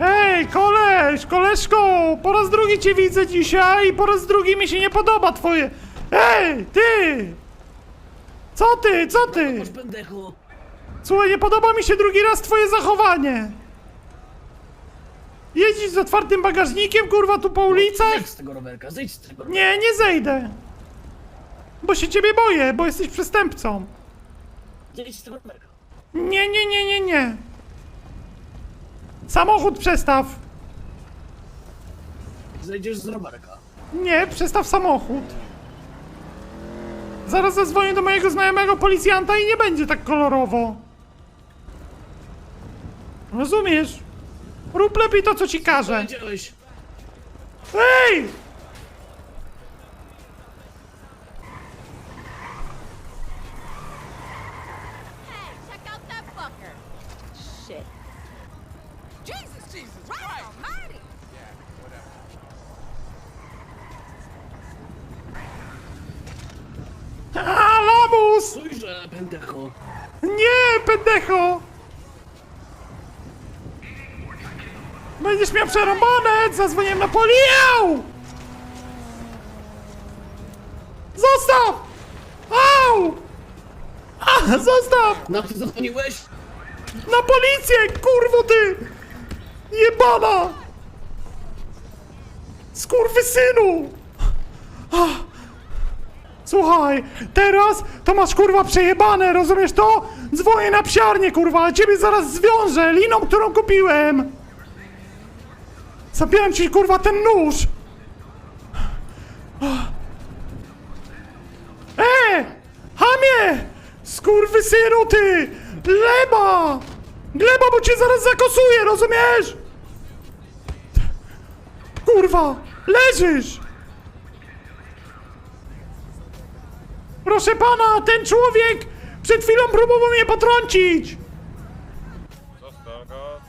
Ej, koleś, koleżko, po raz drugi cię widzę dzisiaj i po raz drugi mi się nie podoba twoje... Ej, ty! Co ty, co ty? Pendechu. Słuchaj, nie podoba mi się drugi raz twoje zachowanie. Jeździsz z otwartym bagażnikiem, kurwa, tu po ulicach? Zejdź z tego rowerka, zejdź z tego rowerka. Nie, nie zejdę. Bo się ciebie boję, bo jesteś przestępcą. Zejdź z tego rowerka. Nie, nie, nie, nie, nie. Samochód przestaw. Zejdziesz z rowerka. Nie, przestaw samochód. Zaraz zadzwonię do mojego znajomego policjanta i nie będzie tak kolorowo. Rozumiesz? Rób lepiej to, co ci każę. Powiedziałeś. Ej! Stójże, pendechu. Nie, pendecho! Będziesz miał przerąbane! Zadzwoniłem na polię! Zostaw! Au! A, zostaw! Na ty zadzwoniłeś? Na policję, kurwo ty! Jebana! Skurwysynu! Ah. Słuchaj, teraz to masz kurwa przejebane, rozumiesz to? Dzwonię na psiarnię, kurwa, a ciebie zaraz zwiążę liną, którą kupiłem! Zabieram ci kurwa ten nóż! E! Hamie! Skurwysynu ty! Gleba! Gleba, bo cię zaraz zakosuję, rozumiesz? Kurwa! Leżysz! Proszę pana, ten człowiek przed chwilą próbował mnie potrącić! Zostaw go,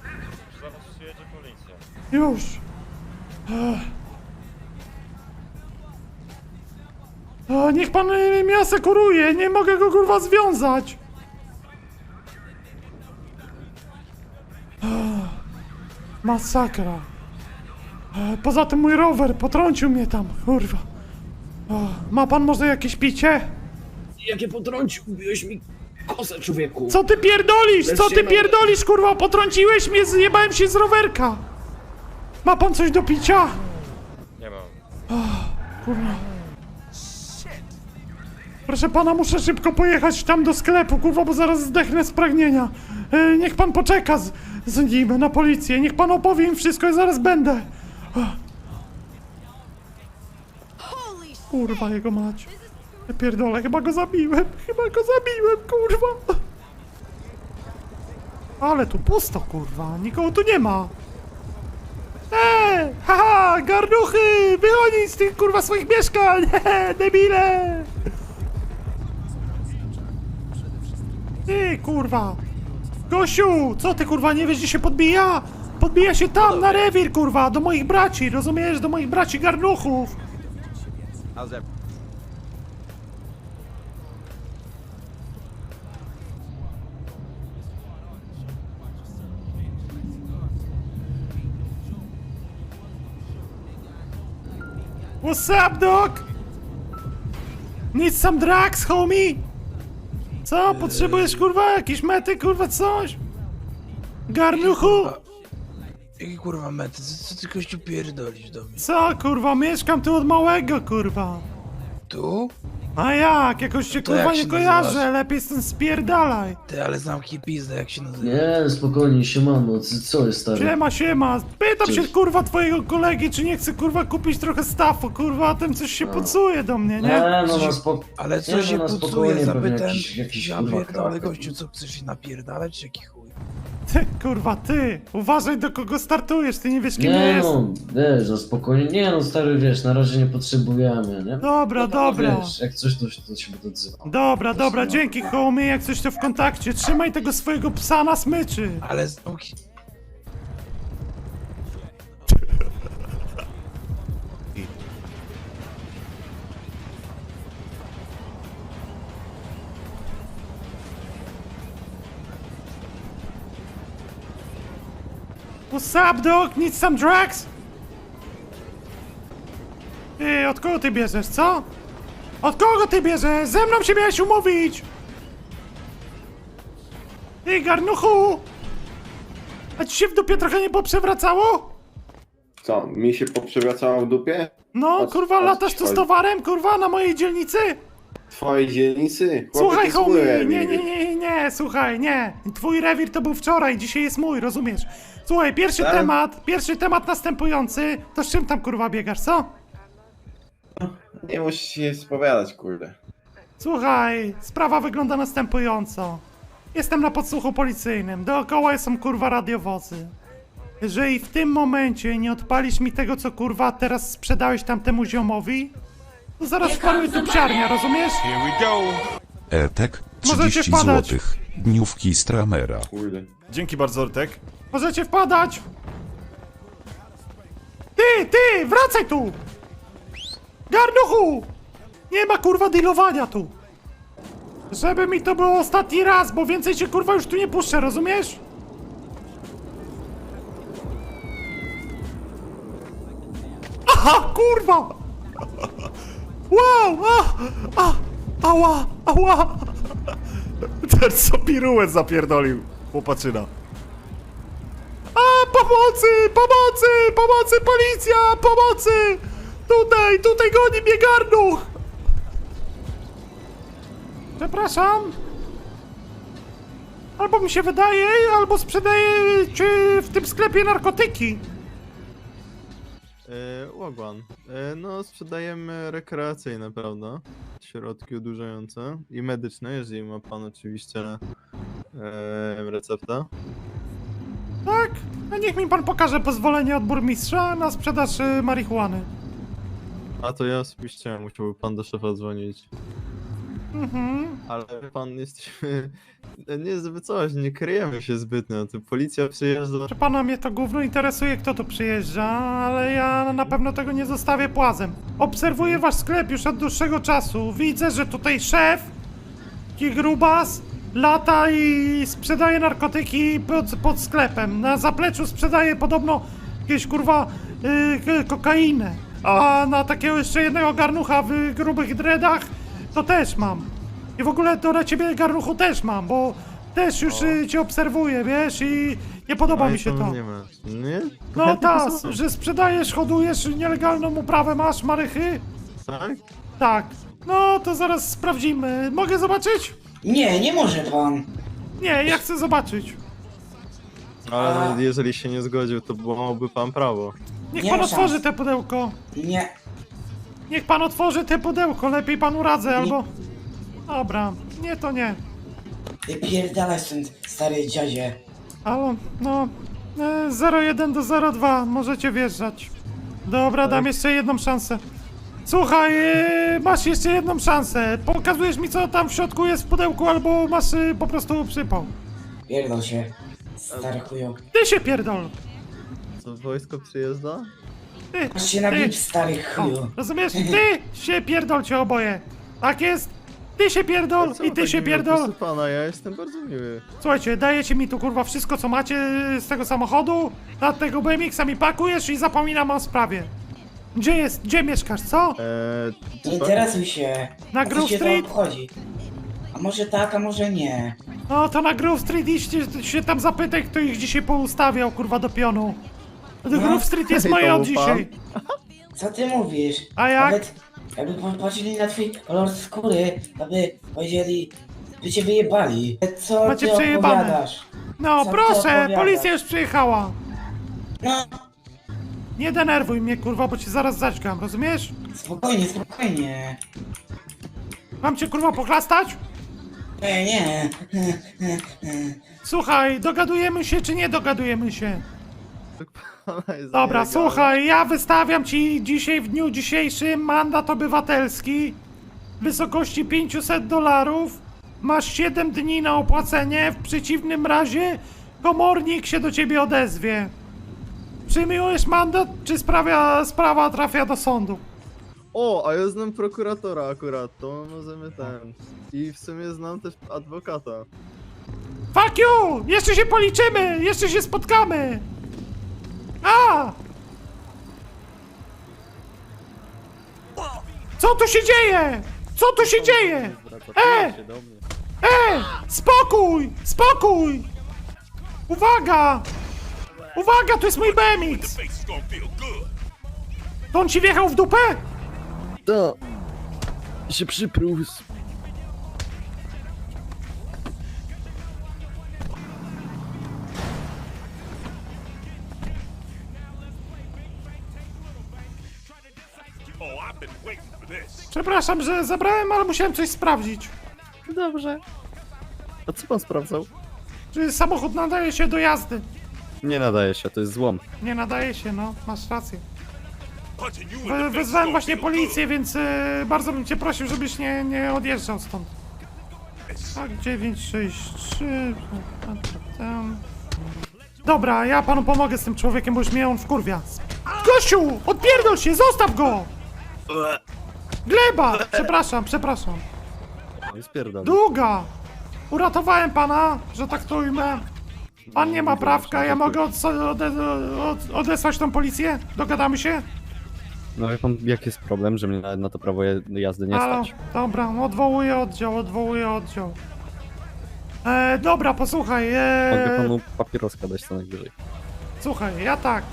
zaraz przyjedzie policja. Już. Niech pan y, mnie asekuruje, nie mogę go kurwa związać. Masakra. Ech, Poza tym mój rower potrącił mnie tam, kurwa. Ma pan może jakieś picie? Jakie potrącił, ubiłeś mi kosę, człowieku. Co ty pierdolisz? Co ty pierdolisz, kurwa? Potrąciłeś mnie, zjebałem się z rowerka. Ma pan coś do picia? Nie mam. Kurwa. Proszę pana, muszę szybko pojechać tam do sklepu, kurwa, bo zaraz zdechnę z pragnienia. E, niech pan poczeka z, z nim na policję. Niech pan opowie im wszystko i zaraz będę. Shit. Kurwa, jego mać. Ja pierdolę, chyba go zabiłem. Chyba go zabiłem, kurwa. Ale tu pusto, kurwa. Nikogo tu nie ma. Eee, haha, garnuchy! Wychodź z tych, kurwa, swoich mieszkań! Hehe, debile! Ty, kurwa! Gosiu, co ty, kurwa, nie wiesz, gdzie się podbija? Podbija się tam, na rewir, kurwa, do moich braci, rozumiesz? Do moich braci garnuchów! What's up, dog? Need some drugs, homie? Co? Potrzebujesz, kurwa, jakieś mety, kurwa, coś? Garnuchu? Jakie kurwa mety? Co, co ty kościół pierdolisz do mnie? Co, kurwa, mieszkam tu od małego, kurwa. Tu? A jak? Jakoś To kurwa, jak nie się kojarzę, nazywasz? lepiej stąd spierdalaj. Ty, ale zamknij pizdę, jak się nazywa. Nie, spokojnie, siemano, co, co jest stary? Siema, siema. Pytam się, Cześć. kurwa, twojego kolegi, czy nie chce, kurwa, kupić trochę staffu, kurwa, a ten coś się podsuje do mnie, nie? Nie, no na się- spoko... Ale co Nie, się no, na pucuje, spokojnie, pewnie zapytam. jakiś- jakiś, ja kurwa, pierdolę, gościu, co chcesz się napierdalać, czy jaki chuj? Ty, kurwa, ty. Uważaj, do kogo startujesz, ty nie wiesz, kim Nie jestem. no, wiesz, no spokojnie, nie no stary, wiesz, na razie nie potrzebujemy, nie? Dobra, No, dobra. Wiesz, jak coś, to, to się będę odzywał. Dobra, dobra, dzięki homie, jak coś to w kontakcie. Trzymaj tego swojego psa na smyczy. Ale zamknij... What's up, dog? Need some drugs? Ej, od kogo ty bierzesz, co? Od kogo ty bierzesz? Ze mną się miałeś umówić! Ej, garnuchu! A ci się w dupie trochę nie poprzewracało? Co, mi się poprzewracało w dupie? No, kurwa, o co latasz tu z towarem, kurwa, na mojej dzielnicy? Twojej dzielnicy? Chłopie, Słuchaj, to jest mój homie, nie, nie, nie, nie, słuchaj, nie. Twój rewir to był wczoraj, dzisiaj jest mój, rozumiesz? Słuchaj, pierwszy Tak? temat, pierwszy temat następujący, to z czym tam kurwa biegasz, co? Nie musisz się spowiadać, kurde. Słuchaj, sprawa wygląda następująco. Jestem na podsłuchu policyjnym, dookoła są kurwa radiowozy. Jeżeli w tym momencie nie odpalisz mi tego, co kurwa teraz sprzedałeś tamtemu ziomowi, zaraz wparuj tu psiarnia, rozumiesz? Etek, Możecie 30 wpadać. złotych. Dniówki Stramera. Kurde. Dzięki bardzo, Ortek. Możecie wpadać! Ty, ty, wracaj tu! Garnuchu! Nie ma kurwa dealowania tu! Żeby mi to było ostatni raz, bo więcej cię kurwa już tu nie puszczę, rozumiesz? Aha, kurwa! Wow! A, a, ała, ała! Ten co piruet zapierdolił, chłopaczyna. A, pomocy, pomocy, pomocy, policja, pomocy! Tutaj, tutaj goni mnie garnuch! Przepraszam. Albo mi się wydaje, albo sprzedaje czy w tym sklepie narkotyki. E, Łagwan. E, no, sprzedajemy rekreacyjne, prawda? Środki odurzające i medyczne, jeżeli ma pan oczywiście e, receptę. Tak? A niech mi pan pokaże pozwolenie od burmistrza na sprzedaż y, marihuany. A to ja osobiście musiałby pan do szefa dzwonić. Mhm. Ale pan jesteśmy. Nie zbyt coś, nie kryjemy się zbytnio. Tu policja przyjeżdża. Że pana mnie to gówno interesuje, kto tu przyjeżdża, ale ja na pewno tego nie zostawię płazem. Obserwuję wasz sklep już od dłuższego czasu. Widzę, że tutaj szef, taki grubas, lata i sprzedaje narkotyki pod, pod sklepem. Na zapleczu sprzedaje podobno jakieś kurwa yy, kokainę. A na takiego jeszcze jednego garnucha w grubych dreadach to też mam. I w ogóle to na ciebie garnuchu też mam, bo też już y, cię obserwuję, wiesz, i nie podoba mi się to. Nie ma. Nie? No tak, że sprzedajesz, hodujesz, nielegalną uprawę masz, marychy? Tak? Tak. No to zaraz sprawdzimy. Mogę zobaczyć? Nie, nie może pan. Nie, ja chcę zobaczyć. Ale A. no, jeżeli się nie zgodził, to miałby pan prawo. Niech Nie pan otworzy te pudełko. Nie. Niech pan otworzy te pudełko, lepiej panu radzę, albo... Dobra, nie to nie. Wypierdalaj stąd, stary dziadzie. Ale, no... E, 01 do 02, możecie wjeżdżać. Dobra, dam jeszcze jedną szansę. Słuchaj, e, masz jeszcze jedną szansę. Pokazujesz mi, co tam w środku jest w pudełku, albo masz e, po prostu przypał. Pierdol się. Stary chuju. Ty się pierdol! Co, wojsko przyjeżdża? Ty, Masz się na ty. bip, stary chuju. rozumiesz? Ty się pierdolcie oboje. Tak jest? Ty się pierdol Co i ty tak się pierdol. Proszę pana, ja jestem bardzo miły. Słuchajcie, dajecie mi tu kurwa wszystko co macie z tego samochodu, na tego BMX-a mi pakujesz i zapominam o sprawie. Gdzie jest, gdzie mieszkasz, co? Eee, Nie pan- interesuj się. Na A co Grove cię to Street? obchodzi? A może tak, a może nie. No to na Grove Street idźcie się tam zapytaj, kto ich dzisiaj poustawiał kurwa do pionu. No. Grove Street jest moje od dzisiaj. Co ty mówisz? A jak? Nawet jakby popatrzyli na twój kolor skóry, to by powiedzieli, by cię wyjebali. Co Macie ty przejebane. opowiadasz? No Co ty proszę, opowiadasz? policja już przyjechała. No, Nie denerwuj mnie kurwa, bo cię zaraz zaćgam, rozumiesz? spokojnie, spokojnie. Mam cię kurwa pochlastać? Nie, nie. Słuchaj, dogadujemy się czy nie dogadujemy się? jest Dobra, nielegalny. słuchaj, ja wystawiam ci dzisiaj w dniu dzisiejszym mandat obywatelski w wysokości 500 dolarów. Masz 7 dni na opłacenie, w przeciwnym razie komornik się do ciebie odezwie. Przyjmujesz mandat, czy sprawia, sprawa trafia do sądu? O, a ja znam prokuratora akurat, to możemy ten. I w sumie znam też adwokata. Fuck you! Jeszcze się policzymy! Jeszcze się spotkamy! A! Co tu się dzieje? Co tu się dzieje? E! E! Spokój! Spokój! Uwaga! Uwaga, to jest mój BMX! To on ci wjechał w dupę? To się przyprus. Przepraszam, że zabrałem, ale musiałem coś sprawdzić. Dobrze. A co pan sprawdzał? Czy samochód nadaje się do jazdy? Nie nadaje się, to jest złom. Nie nadaje się, no, masz rację. We, wezwałem właśnie policję, więc e, bardzo bym cię prosił, żebyś nie, nie odjeżdżał stąd. Tak, 963. Tam. Dobra, ja panu pomogę z tym człowiekiem, bo już mnie on wkurwia. Gościu! Odpierdol się, zostaw go! Gleba! Przepraszam, przepraszam. Spierdam. Długa! Uratowałem pana, że tak to ujmę. Pan nie ma prawka, ja mogę odso- ode od odesłać tą policję? Dogadamy się? No wie pan, jaki jest problem, że mnie na, na to prawo je- jazdy nie Halo, stać? dobra, odwołuję oddział, odwołuję oddział. E, dobra, posłuchaj, Mogę e, panu papieroska dać co najwyżej. słuchaj, ja tak,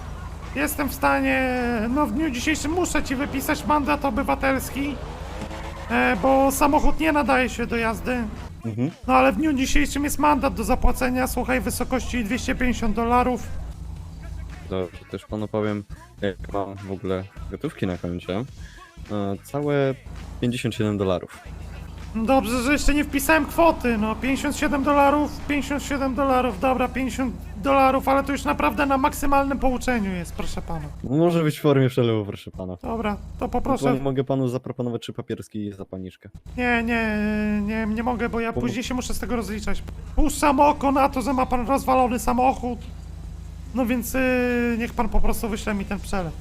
jestem w stanie, no w dniu dzisiejszym muszę ci wypisać mandat obywatelski, e, bo samochód nie nadaje się do jazdy. Mhm. No ale w dniu dzisiejszym jest mandat do zapłacenia, słuchaj, w wysokości 250 dolarów. Dobrze, też panu powiem, jak mam w ogóle gotówki na koncie. E, całe 57 dolarów. Dobrze, że jeszcze nie wpisałem kwoty, no 57 dolarów, 57 dolarów, dobra, 50 dolarów, ale to już naprawdę na maksymalnym pouczeniu jest, proszę pana. Może być w formie przelewu, proszę pana. Dobra, to Proszę. poproszę. Mogę panu zaproponować trzy papierski i zapalniczkę. Nie, nie, nie, nie mogę, bo ja później się muszę z tego rozliczać. Puszczam oko na to, że ma pan rozwalony samochód. No więc yy, niech pan po prostu wyśle mi ten przelew.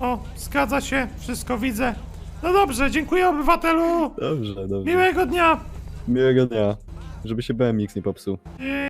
O, zgadza się, wszystko widzę. No dobrze, dziękuję obywatelu. Dobrze, dobrze. Miłego dnia. Miłego dnia. Żeby się BMX nie popsuł.